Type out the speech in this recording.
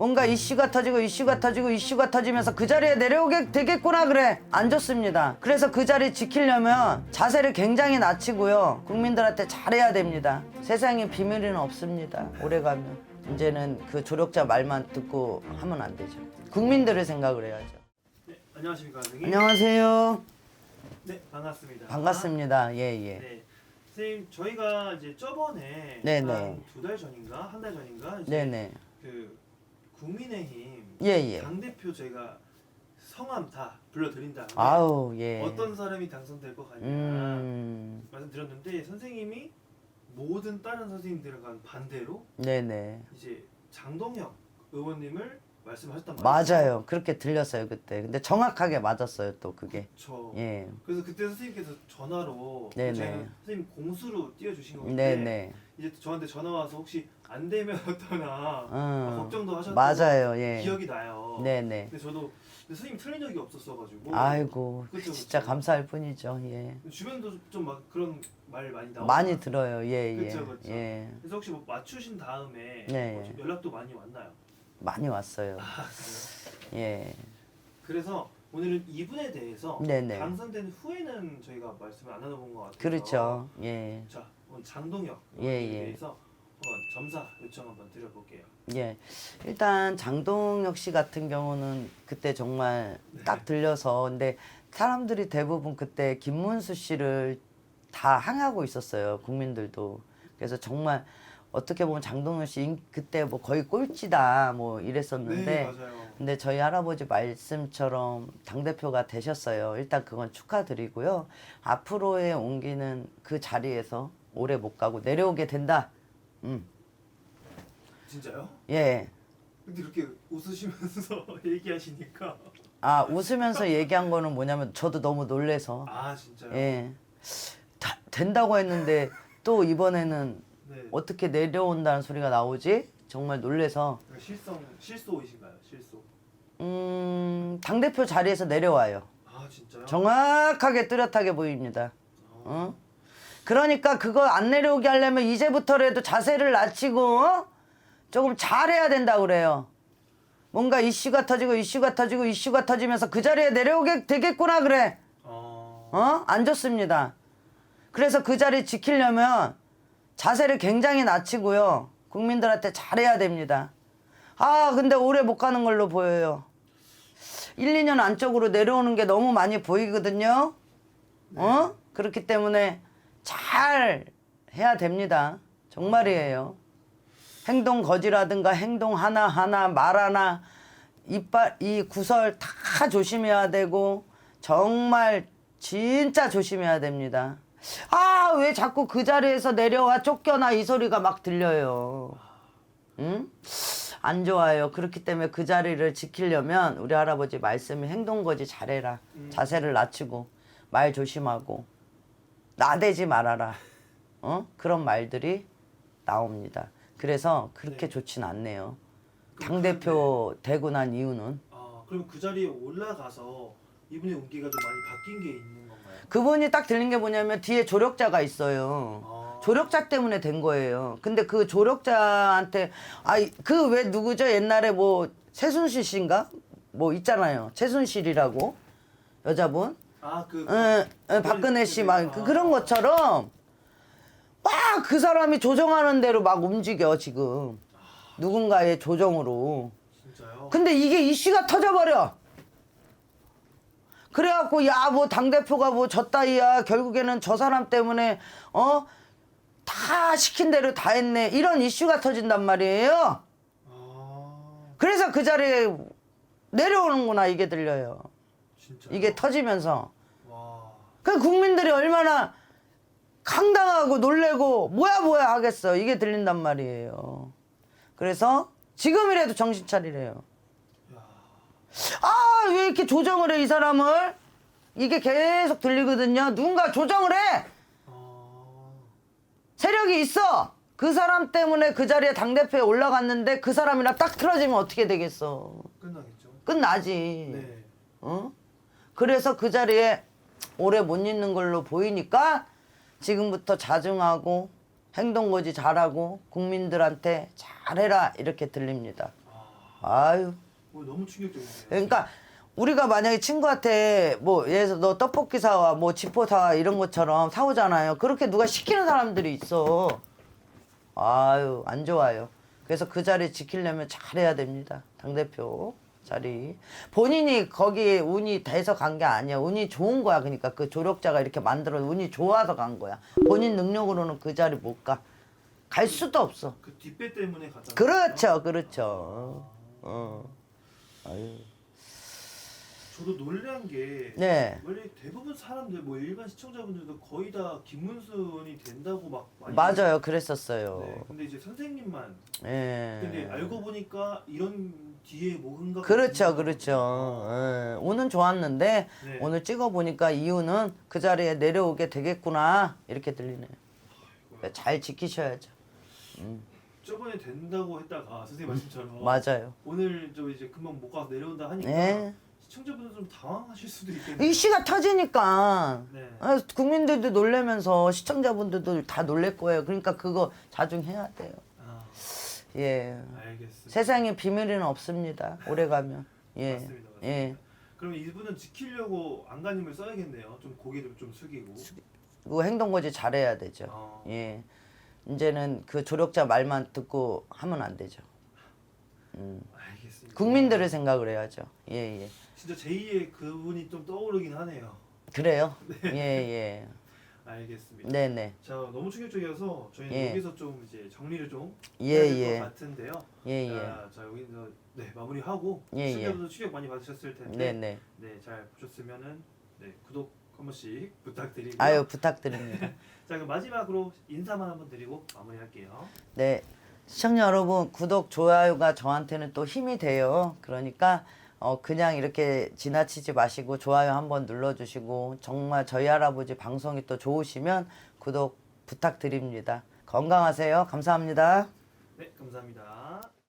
뭔가 이슈가 터지고 이슈가 터지고 이슈가 터지면서 그 자리에 내려오게 되겠구나 그래. 안 좋습니다. 그래서 그 자리 지키려면 자세를 굉장히 낮추고요. 국민들한테 잘해야 됩니다. 세상에 비밀은 없습니다. 오래가면. 이제는 그 조력자 말만 듣고 하면 안 되죠. 국민들의 생각을 해야죠. 네, 안녕하십니까 선생님. 안녕하세요. 네, 반갑습니다. 반갑습니다. 예 예. 네, 선생님 저희가 이제 저번에 네네. 한 두 달 전인가 한 달 전인가 이제 네네. 그 국민의힘 예 예. 당 대표 저희가 성함 다 불러드린 다음에 아우 예. 어떤 사람이 당선될 것 같냐 음. 말씀드렸는데 선생님이 모든 다른 선생님들과는 반대로 네네. 이제 장동혁 의원님을 말씀하셨단 말이에요. 맞아요. 그렇게 들렸어요 그때. 근데 정확하게 맞았어요 또 그게. 저 예. 그래서 그때 선생님께서 전화로 네네. 저희는 선생님 공수로 띄워주신 건데 네네. 이제 저한테 전화 와서 혹시 안 되면 어떠나. 음, 걱정도 하셨던 맞아요. 예. 기억이 나요. 네네. 근데 저도 근데 선생님 틀린 적이 없었어가지고. 아이고 그쵸, 진짜 그쵸. 감사할 뿐이죠. 예. 주변도 좀 막 그런 말 많이 나오고. 많이 들어요. 예 예. 그쵸, 그쵸. 예. 그래서 혹시 뭐 맞추신 다음에 네. 뭐 좀 연락도 많이 왔나요? 많이 왔어요 아? 예 그래서 오늘은 이분에 대해서 네네. 당선된 후에는 저희가 말씀을 안 나눠본 것 같아요. 그렇죠 예 자, 오늘 장동혁 예, 예. 대해서 한번 점사 요청 한번 드려볼게요. 예. 일단 장동혁 씨 같은 경우는 그때 정말 네. 딱 들려서 근데 사람들이 대부분 그때 김문수 씨를 다 항하고 있었어요. 국민들도. 그래서 정말 어떻게 보면 장동혁 씨 인- 그때 뭐 거의 꼴찌다 뭐 이랬었는데 네, 맞아요. 근데 저희 할아버지 말씀처럼 당 대표가 되셨어요. 일단 그건 축하드리고요. 앞으로의 옮기는 그 자리에서 오래 못 가고 내려오게 된다. 음. 진짜요? 예. 근데 이렇게 웃으시면서 얘기하시니까 아 웃으면서 얘기한 거는 뭐냐면 저도 너무 놀래서 아 진짜요? 예 다, 된다고 했는데 또 이번에는 네. 어떻게 내려온다는 소리가 나오지 정말 놀래서 그러니까 실성 실소이신가요? 실소. 음 당 대표 자리에서 내려와요 아 진짜요? 정확하게 뚜렷하게 보입니다 어? 그러니까 그거 안 내려오게 하려면 이제부터라도 자세를 낮추고 어? 조금 잘해야 된다고 그래요 뭔가 이슈가 터지고 이슈가 터지고 이슈가 터지면서 그 자리에 내려오게 되겠구나 그래 어. 어? 안 좋습니다. 그래서 그 자리 지키려면 자세를 굉장히 낮추고요. 국민들한테 잘해야 됩니다. 아, 근데 오래 못 가는 걸로 보여요. 1, 2년 안쪽으로 내려오는 게 너무 많이 보이거든요. 어? 그렇기 때문에 잘 해야 됩니다. 정말이에요. 행동 거지라든가 행동 하나하나 말 하나 이빨 이 구설 다 조심해야 되고 정말 진짜 조심해야 됩니다. 아, 왜 자꾸 그 자리에서 내려와 쫓겨나 이 소리가 막 들려요. 응? 안 좋아요. 그렇기 때문에 그 자리를 지키려면 우리 할아버지 말씀이 행동 거지 잘해라. 자세를 낮추고 말 조심하고 나대지 말아라. 어? 그런 말들이 나옵니다. 그래서 그렇게 좋진 않네요. 당 대표 되고 난 이유는 아 그럼 그 자리에 올라가서 이분의 운기가 좀 많이 바뀐 게 있는 건가요? 그분이 딱 들린 게 뭐냐면 뒤에 조력자가 있어요. 아. 조력자 때문에 된 거예요. 근데 그 조력자한테 아 그 왜 누구죠? 옛날에 뭐 최순실 씨인가? 뭐 있잖아요. 최순실이라고 여자분. 아그 에, 에, 박근혜 씨막 그런 것처럼 막 그 사람이 조정하는 대로 막 움직여 지금 누군가의 조정으로. 진짜요? 근데 이게 이슈가 터져버려. 그래갖고 야 뭐 당 대표가 뭐 졌다이야 결국에는 저 사람 때문에 어 다 시킨 대로 다 했네 이런 이슈가 터진단 말이에요. 아 그래서 그 자리에 내려오는구나 이게 들려요. 진짜 이게 터지면서 와 그 국민들이 얼마나 강당하고 놀래고 뭐야 뭐야 하겠어 이게 들린단 말이에요. 그래서 지금이라도 정신 차리래요. 아왜 이렇게 조정을 해 이 사람을 이게 계속 들리거든요. 누군가 조정을 해 아, 세력이 있어. 그 사람 때문에 그 자리에 당 대표에 올라갔는데 그 사람이랑 딱 틀어지면 어떻게 되겠어? 끝나겠죠? 끝나지. 네. 어? 그래서 그 자리에 오래 못 있는 걸로 보이니까 지금부터 자중하고 행동거지 잘하고 국민들한테 잘해라 이렇게 들립니다. 아유. 뭐 너무 충격적이네요. 그러니까 우리가 만약에 친구한테 뭐 예를 들어서 너 떡볶이 사와 뭐 지포 사와 이런 것처럼 사오잖아요. 그렇게 누가 시키는 사람들이 있어. 아유 안 좋아요. 그래서 그 자리 지키려면 잘해야 됩니다. 당 대표 자리 본인이 거기 운이 돼서 간 게 아니야. 운이 좋은 거야. 그러니까 그 조력자가 이렇게 만들어 운이 좋아서 간 거야. 본인 능력으로는 그 자리 못 가. 갈 수도 없어. 그 뒷배 때문에 갔다. 그렇죠, 그렇죠. 어. 아유. 저도 놀란 게 네. 원래 대부분 사람들 뭐 일반 시청자분들도 거의 다 김문순이 된다고 막 많이 맞아요, 그랬었어요. 네, 근데 이제 선생님만 예. 근데 알고 보니까 이런 뒤에 뭔가 그렇죠, 그렇죠. 예. 오는 좋았는데 네. 오늘 찍어 보니까 이유는 그 자리에 내려오게 되겠구나 이렇게 들리네요. 잘 지키셔야죠. 저번에 된다고 했다가 선생님 말씀처럼 맞아요. 오늘 저 이제 금방 못 가서 내려온다 하니까 네. 시청자분들 좀 당황하실 수도 있겠네요. 이슈가 터지니까 네. 아, 국민들도 놀래면서 시청자분들도 다 놀랄 거예요. 그러니까 그거 자중해야 돼요. 아, 예. 알겠습니다. 세상에 비밀은 없습니다. 오래 가면. 예. 맞습니다. 맞습니다. 예. 그럼 이분은 지키려고 안간힘을 써야겠네요. 좀 고개를 좀 숙이고. 그 행동 거지 잘해야 되죠. 어. 예. 이제는 그 조력자 말만 듣고 하면 안 되죠. 알겠습니다. 국민들을 생각을 해야죠. 예, 예. 진짜 제2의 그분이 좀 떠오르긴 하네요. 그래요? 예, 예. 알겠습니다. 네, 네. 자 너무 충격적이어서 저희는 예. 여기서 좀 이제 정리를 좀 예, 해야 될 예. 것 같은데요. 예, 예. 자, 자 여기서 네 마무리하고 예, 예. 시청자분들 충격 많이 받으셨을 텐데 네, 네. 네, 잘 보셨으면은 네, 구독 한 번씩 부탁드리고요. 아유, 부탁드립니다. 자 그럼 마지막으로 인사만 한번 드리고 마무리할게요. 네. 시청자 여러분, 구독, 좋아요가 저한테는 또 힘이 돼요. 그러니까 어, 그냥 이렇게 지나치지 마시고 좋아요 한번 눌러주시고 정말 저희 할아버지 방송이 또 좋으시면 구독 부탁드립니다. 건강하세요. 감사합니다. 네 감사합니다.